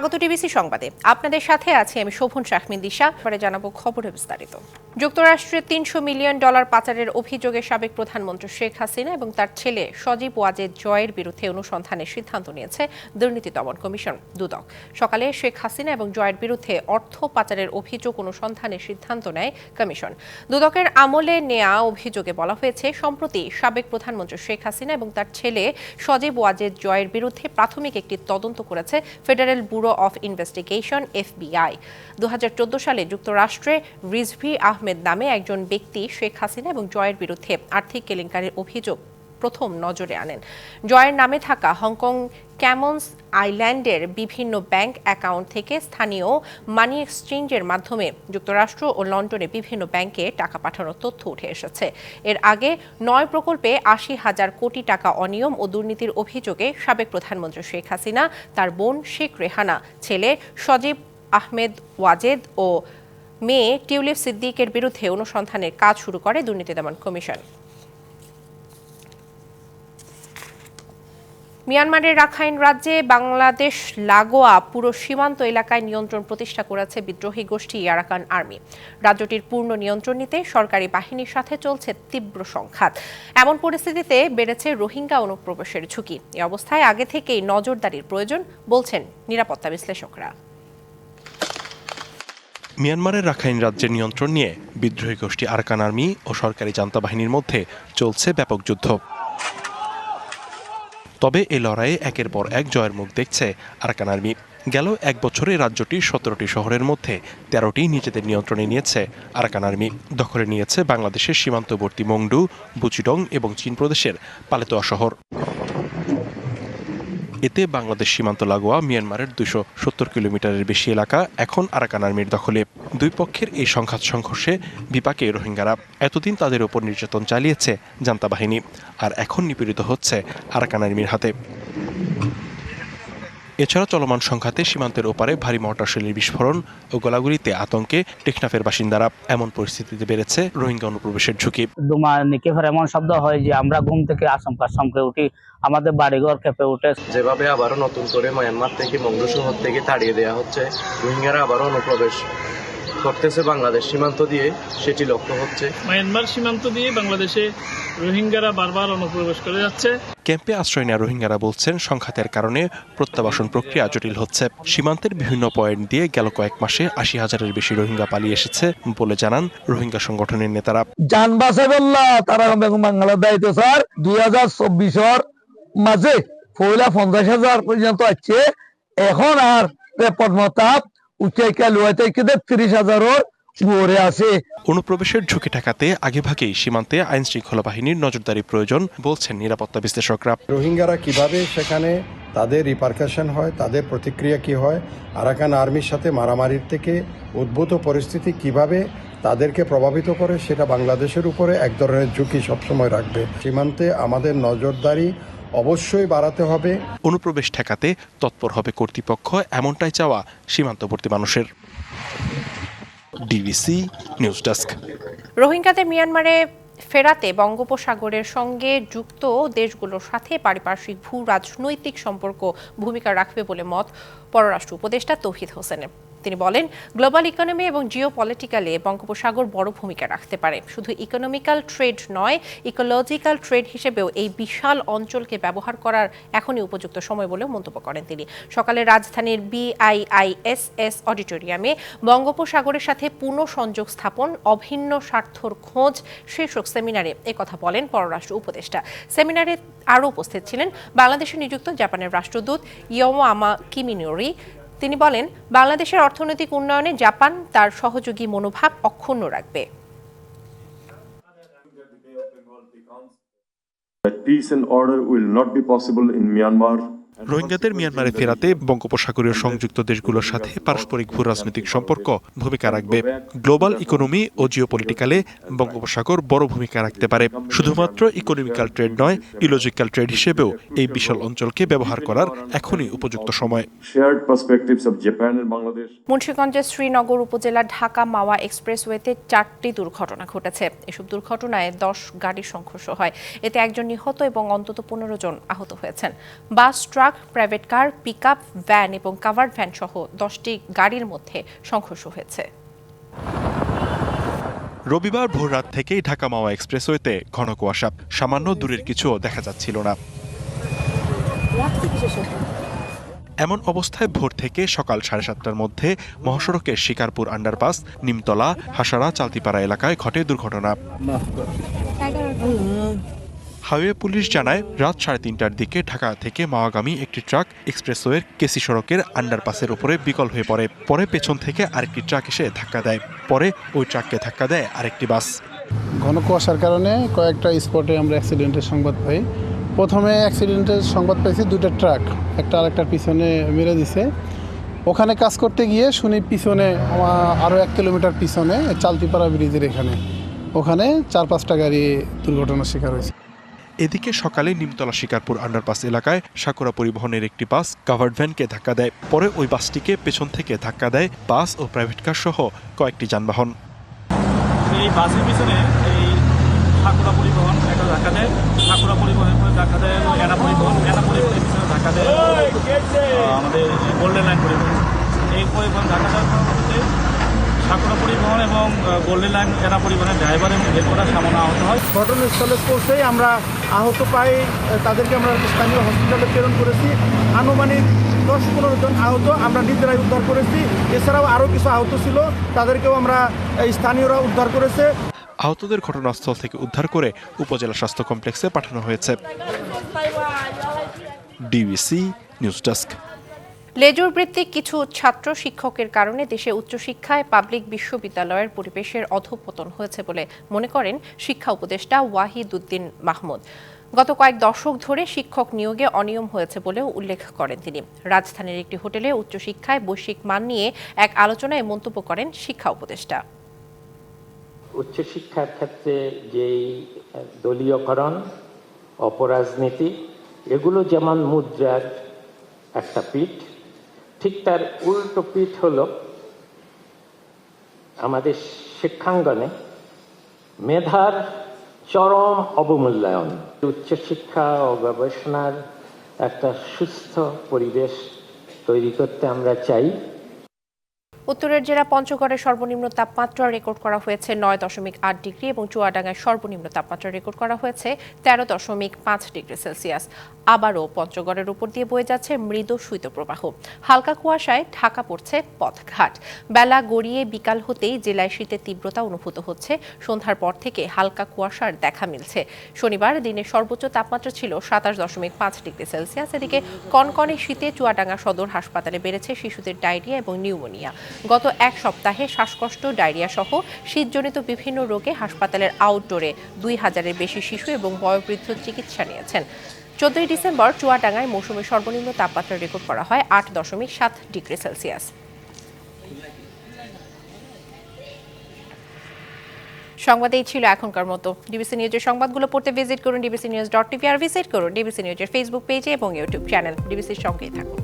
স্বাগত টিবিসি সংবাদে। আপনাদের সাথে আছি আমি শোভন শাহমিন দিশা। পরে জানাব খবরে বিস্তারিত। যুক্তরাষ্ট্রের তিনশো মিলিয়ন ডলার পাচারের অভিযোগে সাবেক প্রধানমন্ত্রী শেখ হাসিনা এবং তার ছেলে সজীব ওয়াজেদ জয়ের বিরুদ্ধে অনুসন্ধানের সিদ্ধান্ত নিয়েছে দুর্নীতি দমন কমিশন, দুদক। সকালে শেখ হাসিনা এবং জয়ের বিরুদ্ধে অর্থ পাচারের অভিযোগ অনুসন্ধানের সিদ্ধান্ত নেয় কমিশন। দুদকের আমলে নেয়া অভিযোগে বলা হয়েছে, সম্প্রতি সাবেক প্রধানমন্ত্রী শেখ হাসিনা এবং তার ছেলে সজীব ওয়াজেদ জয়ের বিরুদ্ধে প্রাথমিক একটি তদন্ত করেছে Federal Bureau of Investigation FBI দু হাজার চোদ্দ সালে যুক্তরাষ্ট্রে রিজভি আহমেদ নামে একজন ব্যক্তি শেখ হাসিনা এবং জয়ের বিরুদ্ধে আর্থিক কেলেঙ্কারির অভিযোগ প্রথম নজরে আনেন। জয়ের নামে থাকা হংকং ক্যামন্স আইল্যান্ডের বিভিন্ন ব্যাংক অ্যাকাউন্ট থেকে স্থানীয় মানি এক্সচেঞ্জের মাধ্যমে যুক্তরাষ্ট্র ও লন্ডনে বিভিন্ন ব্যাংকে টাকা পাঠানোর তথ্য উঠে এসেছে। এর আগে নয় প্রকল্পে আশি হাজার কোটি টাকা অনিয়ম ও দুর্নীতির অভিযোগে সাবেক প্রধানমন্ত্রী শেখ হাসিনা, তার বোন শেখ রেহানা, ছেলে সজীব আহমেদ ওয়াজেদ ও মেয়ে টিউলিপ সিদ্দিকের বিরুদ্ধে অনুসন্ধানের কাজ শুরু করে দুর্নীতি দমন কমিশন। মিয়ানমারের রাখাইন রাজ্যে বাংলাদেশ, লাগোয়া পুরো সীমান্ত এলাকায় নিয়ন্ত্রণ প্রতিষ্ঠা করেছে বিদ্রোহী গোষ্ঠী ইয়ারাকান আর্মি। রাজ্যটির পূর্ণ নিয়ন্ত্রণ নিতে সরকারি বাহিনীর সাথে চলছে তীব্র সংঘাত। এমন পরিস্থিতিতে বেড়েছে রোহিঙ্গা অনুপ্রবেশের ঝুঁকি। এ অবস্থায় আগে থেকেই নজরদারির প্রয়োজন, বলছেন নিরাপত্তা বিশ্লেষকরা। মিয়ানমারের রাখাইন রাজ্যের নিয়ন্ত্রণ নিয়ে বিদ্রোহী গোষ্ঠী আরকান আর্মি ও সরকারি জান্তা বাহিনীর মধ্যে চলছে ব্যাপক যুদ্ধ। তবে এই লড়াইয়ে একের পর এক জয়ের মুখ দেখছে আরকান আর্মি। গেল এক বছরে রাজ্যটির সতেরোটি শহরের মধ্যে তেরোটি নিজেদের নিয়ন্ত্রণে নিয়েছে আরাকান আর্মি। দখলে নিয়েছে বাংলাদেশের সীমান্তবর্তী মংডু, বুচিডং এবং চীন প্রদেশের পালেতোয়া শহর। এতে বাংলাদেশ সীমান্ত লাগোয়া মিয়ানমারের দুশো সত্তর কিলোমিটারের বেশি এলাকা এখন আরাকান আর্মির দখলে। দুই পক্ষের এই সংঘাত সংঘর্ষে বিপাকে রোহিঙ্গারা। এতদিন তাদের ওপর নির্যাতন চালিয়েছে জান্তা বাহিনী, আর এখন নিপীড়িত হচ্ছে আরাকান আর্মির হাতে। এছাড়া চলমান সংঘাতে সীমান্তের ওপারে ভারী মর্টারশেলের বিস্ফোরণ ও গোলাগুলিতে আতঙ্কে টেকনাফের বাসিন্দারা এমন পরিস্থিতিতে বেড়েছে রোহিঙ্গা অনুপ্রবেশের ঝুঁকি। ডুমা নিকে এমন শব্দ হয় যে আমরা ঘুম থেকে আশঙ্কা চমকে উঠি আমাদের বাড়িঘর কেঁপে উঠে যেভাবে আবারও নতুন করে মায়ানমার থেকে মঙ্গল শহর থেকে তাড়িয়ে দেওয়া হচ্ছে রোহিঙ্গারা আবারও অনুপ্রবেশ করতেছে বাংলাদেশ সীমান্ত দিয়ে সেটি লক্ষ্য হচ্ছে। মায়ানমার সীমান্ত দিয়ে বাংলাদেশে রোহিঙ্গারা বারবার অনুপ্রবেশ করে যাচ্ছে। ক্যাম্পে আশ্রয় নেওয়া রোহিঙ্গারা বলছেন সংঘাতের কারণে প্রত্যাবাসন প্রক্রিয়া জটিল হচ্ছে। সীমান্তের বিভিন্ন পয়েন্ট দিয়ে গেল কয়েক মাসে আশি হাজারের বেশি রোহিঙ্গা পালিয়ে এসেছে বলে জানান রোহিঙ্গা সংগঠনের নেতারা। যান বাঁচাইবল্লা তারা বেগম বাংলা দায়িত্ব স্যার। দুই হাজার চব্বিশর মাঝে পয়লা পঞ্চাশ হাজার পর্যন্ত আছে এখন আর পদ্মতাপ উচ্চাইকা তিরিশ আছে। অনুপ্রবেশের ঝুঁকি ঠেকাতে আগেভাগেই সীমান্তে আইন শৃঙ্খলা বাহিনীর নজরদারি প্রয়োজন বলছেন নিরাপত্তা বিশ্লেষকরা। রোহিঙ্গারা কীভাবে সেখানে তাদের রিপারকাশন হয় তাদের প্রতিক্রিয়া কি হয় আরাকান আর্মির সাথে মারামারির থেকে উদ্ভূত পরিস্থিতি কীভাবে তাদেরকে প্রভাবিত করে সেটা বাংলাদেশের উপরে এক ধরনের ঝুঁকি সবসময় রাখবে। সীমান্তে আমাদের নজরদারি অবশ্যই বাড়াতে হবে। অনুপ্রবেশ ঠেকাতে তৎপর হবে কর্তৃপক্ষ এমনটাই চাওয়া সীমান্তবর্তী মানুষের। ডিবিসি নিউজ ডেস্ক রোহিঙ্গাদের মিয়ানমারে ফেরাতে বঙ্গোপসাগরের সঙ্গে যুক্ত দেশগুলোর সাথে পারিপার্শ্বিক ভূ রাজনৈতিক সম্পর্ক ভূমিকা রাখবে বলে মত পররাষ্ট্র উপদেষ্টা তৌহিদ হোসেনের। তিনি বলেন গ্লোবাল ইকোনমি এবং জিও পলিটিক্যালে বঙ্গোপসাগর বড় ভূমিকা রাখতে পারে। শুধু ইকোনমিক্যাল ট্রেড নয় ইকোলজিক্যাল ট্রেড হিসেবেও এই বিশাল অঞ্চলকে ব্যবহার করার এখনই উপযুক্ত সময় বলেও মন্তব্য করেন তিনি। সকালে রাজধানীর বিআইআইএসএস অডিটোরিয়ামে বঙ্গোপসাগরের সাথে পুনঃ সংযোগ স্থাপন, অভিন্ন স্বার্থর খোঁজ, শীর্ষক সেমিনারে একথা বলেন পররাষ্ট্র উপদেষ্টা। সেমিনারে আরও উপস্থিত ছিলেন বাংলাদেশে নিযুক্ত জাপানের রাষ্ট্রদূত ইয়মো কিমিনোরি তিনি বলেন বাংলাদেশের অর্থনৈতিক উন্নয়নে জাপান তার সহযোগী মনোভাব অক্ষুণ্ণ রাখবে that peace and order will not be possible in Myanmar রোহিঙ্গাদের মিয়ানমারে ফেরাতে বঙ্গোপসাগরীয় সংযুক্ত দেশগুলোর সাথে পারস্পরিক ভূ রাজনৈতিক সম্পর্ক ভূমিকা রাখবে। গ্লোবাল ইকোনমি ও জিওপলিটিক্যালে বঙ্গোপসাগর বড় ভূমিকা রাখতে পারে। শুধুমাত্র ইকোনমিক্যাল ট্রেড নয় ইলজিক্যাল ট্রেড হিসেবেও এই বিশাল অঞ্চলকে ব্যবহার করার এখনই উপযুক্ত সময়। মুন্সিগঞ্জের শ্রীনগর উপজেলার ঢাকা মাওয়া এক্সপ্রেসওয়েতে চারটি দুর্ঘটনা ঘটেছে। এসব দুর্ঘটনায় দশ গাড়ির সংঘর্ষ হয়। এতে একজন নিহত এবং অন্তত পনেরো জন আহত হয়েছেন। Bus truck truck private car pickup van এবং কাভার্ড ভ্যান সহ দশটি গাড়ির মধ্যে সংঘর্ষ হয়েছে। রবিবার ভোররাত থেকেই ঢাকা মাওয়া এক্সপ্রেসওয়েতে ঘন কুয়াশা। সামান্য দূরের কিছুও দেখা যাচ্ছিল না। এমন অবস্থায় ভোর থেকে সকাল সাড়ে সাতটার মধ্যে মহাসড়কের শিকারপুর আন্ডারপাস নিমতলা হাসারা চালতিপাড়া এলাকায় ঘটে দুর্ঘটনা। হাইওয়ে পুলিশ জানায়, রাত সাড়ে তিনটার দিকে ঢাকা থেকে মাওয়াগামী একটি ট্রাক এক্সপ্রেসওয়ের কেসি সড়কের আন্ডারপাসের উপরে বিকল হয়ে পড়ে। পরে পেছন থেকে আরেকটি ট্রাক এসে ধাক্কা দেয়। পরে ওই ট্রাককে ধাক্কা দেয় আরেকটি বাস। ঘন কুয়াশার কারণে কয়েকটা স্পটে আমরা অ্যাক্সিডেন্টের সংবাদ পাই। প্রথমে অ্যাক্সিডেন্টের সংবাদ পাইছি দুটো ট্রাক, একটা আরেকটার পিছনে মেরে দিছে। ওখানে কাজ করতে গিয়ে শুনি পিছনে আরও এক কিলোমিটার পিছনে চালতিপাড়া ব্রিজের এখানে। ওখানে চার পাঁচটা গাড়ি দুর্ঘটনার শিকার হয়েছে। এদিকে সকালে নিমতলা শিকারপুর আন্ডারপাস এলাকায় সাকুরা পরিবহনের একটি বাস কাভার্ড ভ্যানকে ধাক্কা দেয়। পরে ওই বাসটিকে পেছন থেকে ধাক্কা দেয় বাস ও প্রাইভেট কার সহ কয়েকটি যানবাহন। এই বাসের পিছনে এই ঠাকুরা পরিবহন একটা ধাক্কা দেয়। ঠাকুরা পরিবহনের পরে ধাক্কা দেয় এনা পরিবহন এনা পরিবহনের পিছনে ধাক্কা দেয়। আমাদের গোল্ডেন লাইন পরিবহন। এই পরিবহন ধাক্কা দেওয়ার ঠাকুরা পরিবহন এবং গোল্ডেন লাইন এনা পরিবহনের ড্রাইভার এবং হেল্পাররা সামনে আহত হয় ঘটনাস্থলে পৌঁছেই আমরা আহত পাই তাদেরকে আমরা স্থানীয় হসপিটালে প্রেরণ করেছি আনুমানিক দশ পনেরো জন আহত আমরা নিজেরাই উদ্ধার করেছি এছাড়াও আরও কিছু আহত ছিল তাদেরকেও আমরা স্থানীয়রা উদ্ধার করেছে আহতদের ঘটনাস্থল থেকে উদ্ধার করে উপজেলা স্বাস্থ্য কমপ্লেক্সে পাঠানো হয়েছে ডিবিসি নিউজ ডেস্ক লেজুর ভিত্তিক কিছু ছাত্র শিক্ষকের কারণে দেশে উচ্চশিক্ষায় পাবলিক বিশ্ববিদ্যালয়ের পরিবেশের অধঃপতন হয়েছে বলে মনে করেন শিক্ষা উপদেষ্টা ওয়াহিদ উদ্দিন মাহমুদ। গত কয়েক দশক ধরে শিক্ষক নিয়োগে অনিয়ম হয়েছে বলেও উল্লেখ করেন তিনি। রাজধানীর একটি হোটেলে উচ্চশিক্ষায় বৈশ্বিক মান নিয়ে এক আলোচনায় মন্তব্য করেন শিক্ষা উপদেষ্টা। উচ্চশিক্ষার ক্ষেত্রে যেই দলীয়করণ, অপরাজনীতি, এগুলো যেমন মুদ্রার একটা পিঠ ঠিক তার উল্টো পিঠ হল আমাদের শিক্ষাঙ্গনে মেধার চরম অবমূল্যায়ন। উচ্চশিক্ষা ও গবেষণার একটা সুস্থ পরিবেশ তৈরি করতে আমরা চাই। উত্তরের জেলা পঞ্চগড়ের সর্বনিম্ন তাপমাত্রা রেকর্ড করা হয়েছে নয় দশমিক আট ডিগ্রি এবং চুয়াডাঙ্গায় সর্বনিম্ন তাপমাত্রা রেকর্ড করা হয়েছে তেরো দশমিক পাঁচ ডিগ্রি সেলসিয়াস। আবারও পঞ্চগড়ের উপর দিয়ে বয়ে যাচ্ছে মৃদু শৈত্যপ্রবাহ। হালকা কুয়াশায় ঢাকা পড়ছে পথঘাট। বেলা গড়িয়ে বিকাল হতেই জেলায় শীতের তীব্রতা অনুভূত হচ্ছে। সন্ধ্যার পর থেকে হালকা কুয়াশার দেখা মিলছে। শনিবার দিনের সর্বোচ্চ তাপমাত্রা ছিল সাতাশ দশমিক পাঁচ ডিগ্রি সেলসিয়াস। এদিকে কনকনে শীতে চুয়াডাঙ্গা সদর হাসপাতালে বেড়েছে শিশুদের ডায়রিয়া এবং নিউমোনিয়া। গত এক সপ্তাহে শ্বাসকষ্ট, ডায়রিয়া সহ শীতজনিত বিভিন্ন রোগে হাসপাতালের আউটডোরে দুই হাজারের বেশি শিশু এবং বয়োবৃদ্ধ চিকিৎসা নিয়েছেন। চোদ্দই ডিসেম্বর চুয়াডাঙ্গায় মৌসুমী সর্বনিম্ন তাপমাত্রা রেকর্ড করা হয় আট দশমিক সাত ডিগ্রি সেলসিয়াস। সংবাদ এই ছিল এখনকার মতো। ডিবিসি নিউজের সংবাদগুলো পড়তে ভিজিট করুন ডিবিসি নিউজ ডট টিভি আর ভিজিট করুন ডিবিসি নিউজের ফেসবুক পেজে এবং ইউটিউব চ্যানেল। ডিবিসির সঙ্গেই থাকুন।